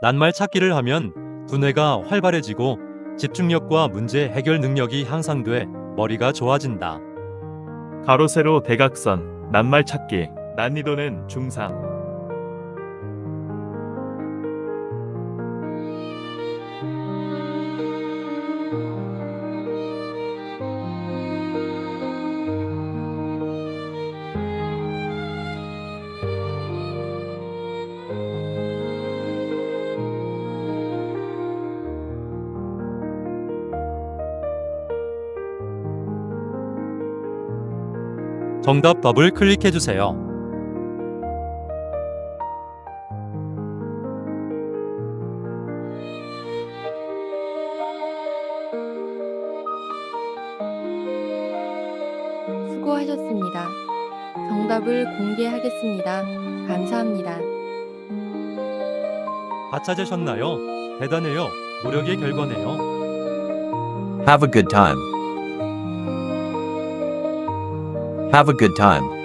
낱말 찾기를 하면 두뇌가 활발해지고 집중력과 문제 해결 능력이 향상돼 머리가 좋아진다. 가로 세로 대각선 낱말 찾기 난이도는 중상 정답 답을 클릭해 주세요. 수고하셨습니다. 정답을 공개하겠습니다. 감사합니다. 다 찾으셨나요? 대단해요. 노력의 결과네요. Have a good time. Have a good time.